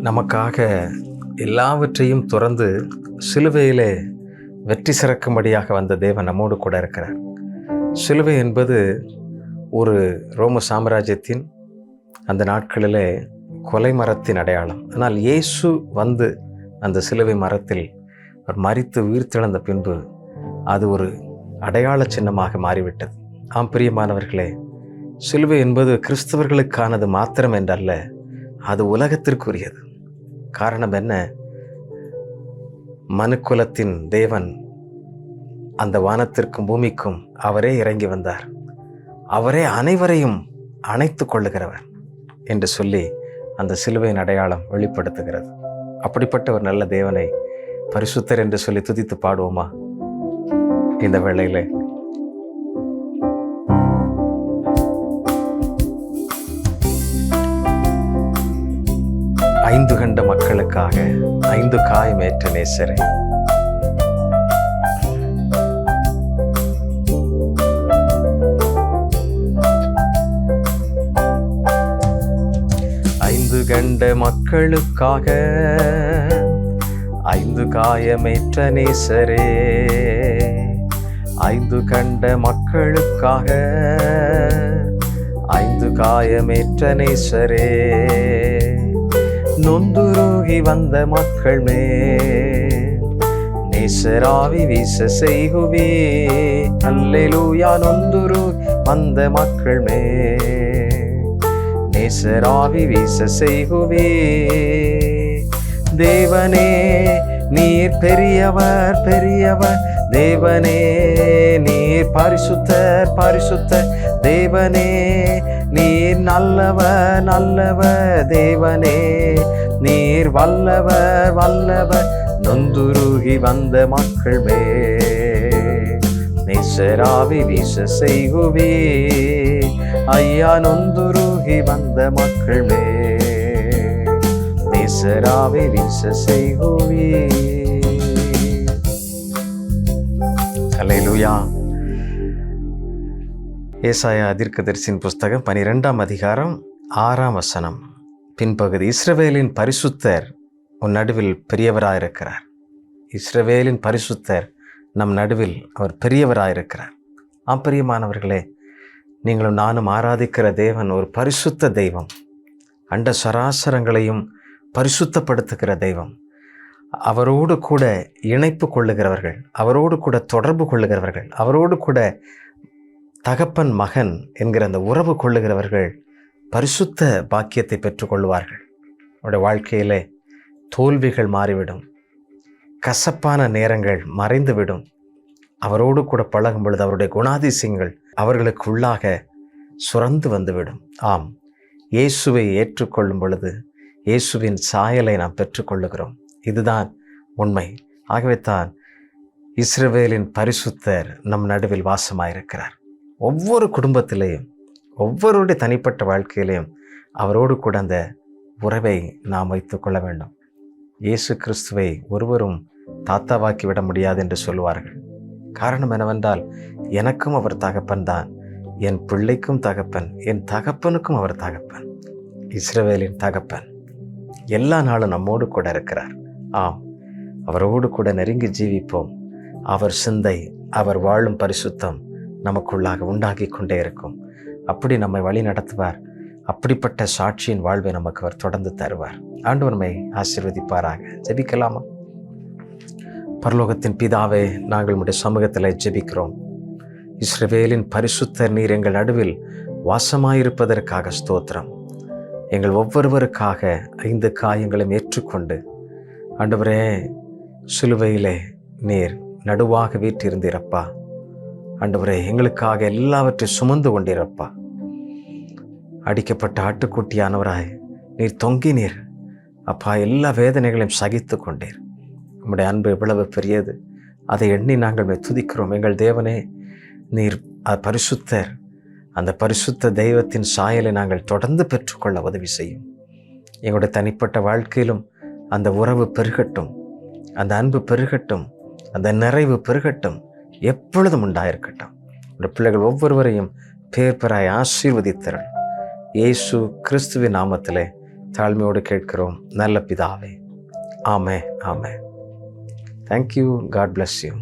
நமக்காக எல்லாவற்றையும் துறந்து சிலுவையிலே வெற்றி சிறக்கும்படியாக வந்த தேவன் நம்மோடு கூட இருக்கிறார். சிலுவை என்பது ஒரு ரோம சாம்ராஜ்யத்தின் அந்த நாட்களிலே கொலை மரத்தின் அடையாளம். ஆனால் இயேசு வந்து அந்த சிலுவை மரத்தில் அவர் மறித்து உயிர்த்தெழுந்த பின்பு அது ஒரு அடையாள சின்னமாக மாறிவிட்டது. ஆம் பிரியமானவர்களே சிலுவை என்பது கிறிஸ்தவர்களுக்கானது மாத்திரம் என்றல்ல அது உலகத்திற்குரியது. காரணம் என்ன? மனுக்குலத்தின் தேவன் அந்த வானத்திற்கும் பூமிக்கும் அவரே இறங்கி வந்தார். அவரே அனைவரையும் அணைத்து கொள்ளுகிறவர் என்று சொல்லி அந்த சிலுவையின் அடையாளம் வெளிப்படுத்துகிறது. அப்படிப்பட்ட ஒரு நல்ல தேவனை பரிசுத்தர் என்று சொல்லி துதித்து பாடுவோமா? இந்த வேளையிலே ஐந்து கண்ட மக்களுக்காக ஐந்து காயமேற்ற நேசரே. ஐந்து கண்ட மக்களுக்காக ஐந்து காயமேற்ற நேசரே. ஐந்து கண்ட மக்களுக்காக ஐந்து காயமேற்ற நேசரே. நொந்துருகி வந்த மக்கள் மே நேசராவி வீச செய்குவே. அல்லேலூயா நொந்துரு வந்த மக்கள் மே நேசராவி வீச செய்குவே. தேவனே நீர் பெரியவர் பெரியவர் தேவனே நீர் பரிசுத்தர் பரிசுத்தர் தேவனே நீர் நல்லவர் நல்லவர் தேவனே நீர் வல்லவர் வல்லவர் நொந்துருகி வந்த மக்கள் மே நேசராவி வீச செய்குவே. ஐயா நொந்துருகி வந்த மக்கள் மே நேசராவி வீச செய்குவே. ஹalleluya ஏசாயா அதிர்கதரிசின் புஸ்தகம் பனிரெண்டாம் அதிகாரம் ஆறாம் வசனம். பின்பகுதி இஸ்ரவேலின் பரிசுத்தர் உன் நடுவில் பெரியவராயிருக்கிறார். இஸ்ரவேலின் பரிசுத்தர் நம் நடுவில் அவர் பெரியவராயிருக்கிறார். ஆம் நீங்களும் நானும் ஆராதிக்கிற தேவன் ஒரு பரிசுத்த தெய்வம். அண்ட சராசரங்களையும் பரிசுத்தப்படுத்துகிற தெய்வம். அவரோடு கூட இணைப்பு கொள்ளுகிறவர்கள் அவரோடு கூட தொடர்பு கொள்ளுகிறவர்கள் அவரோடு கூட தகப்பன் மகன் என்கிற அந்த உறவு கொள்ளுகிறவர்கள் பரிசுத்த பாக்கியத்தை பெற்றுக்கொள்வார்கள். அவருடைய வாழ்க்கையிலே தோல்விகள் மாறிவிடும். கசப்பான நேரங்கள் மறைந்துவிடும். அவரோடு கூட பழகும் பொழுது அவருடைய குணாதிசயங்கள் அவர்களுக்கு உள்ளாக சுரந்து வந்துவிடும். ஆம் இயேசுவை ஏற்றுக்கொள்ளும் பொழுது இயேசுவின் சாயலை நாம் பெற்றுக்கொள்ளுகிறோம். இதுதான் உண்மை. ஆகவே தான் இஸ்ரவேலின் பரிசுத்தர் நம் நடுவில் வாசமாயிருக்கிறார். ஒவ்வொரு குடும்பத்திலேயும் ஒவ்வொருடைய தனிப்பட்ட வாழ்க்கையிலையும் அவரோடு கூட அந்த உறவை நாம் வைத்து கொள்ள வேண்டும். இயேசு கிறிஸ்துவை ஒருவரும் தாத்தாவாக்கி விட முடியாது என்று சொல்வார்கள் காரணம் என்னவென்றால் எனக்கும் அவர் தகப்பன் தான் என் பிள்ளைக்கும் தகப்பன் என் தகப்பனுக்கும் அவர் தகப்பன் இஸ்ரவேலின் தகப்பன். எல்லா நாளும் நம்மோடு கூட இருக்கிறார். ஆம் அவரோடு கூட நெருங்கி ஜீவிப்போம். அவர் சிந்தை அவர் வாழும் பரிசுத்தம் நமக்குள்ளாக உண்டாகி கொண்டே இருக்கும். அப்படி நம்மை வழி நடத்துவார். அப்படிப்பட்ட சாட்சியின் வாழ்வை நமக்கு அவர் தொடர்ந்து தருவார். ஆண்டவர் ஆசிர்வதிப்பாராக. ஜெபிக்கலாமா? பரலோகத்தின் பிதாவே நாங்கள் உடைய சமூகத்தில் ஜெபிக்கிறோம். இஸ்ரவேலின் பரிசுத்த நீர் எங்கள் நடுவில் வாசமாயிருப்பதற்காக ஸ்தோத்திரம். எங்கள் ஒவ்வொருவருக்காக ஐந்து காயங்களையும் ஏற்றுக்கொண்டு ஆண்டவரே சிலுவையிலே நீர் நடுவாக வீற்றிருந்தீரப்பா. ஆண்டவரே எங்களுக்காக எல்லாவற்றையும் சுமந்து கொண்டிருப்பா. அடிக்கப்பட்ட ஆட்டுக்குட்டியானவராய் நீர் தொங்கினீர். அப்பா எல்லா வேதனைகளையும் சகித்து கொண்டீர். உம்முடைய அன்பு எவ்வளவு பெரியது. அதை எண்ணி நாங்கள் துதிக்கிறோம். எங்கள் தேவனே நீர் பரிசுத்தர். அந்த பரிசுத்த தெய்வத்தின் சாயலை நாங்கள் தொடர்ந்து பெற்றுக்கொள்ள உதவி செய்யும். எங்களுடைய தனிப்பட்ட வாழ்க்கையிலும் அந்த உறவு பெருகட்டும். அந்த அன்பு பெருகட்டும். அந்த நிறைவு பெருகட்டும். எப்பொழுதும் உண்டாயிருக்கட்டும். இந்த பிள்ளைகள் ஒவ்வொருவரையும் பேர் பெறாய் ஆசீர்வதித்தரல் இயேசு கிறிஸ்துவின் நாமத்திலே தாழ்மையோடு கேட்கிறோம். நல்ல பிதாவே. ஆமே ஆமே தேங்க்யூ காட் பிளஸ் யூ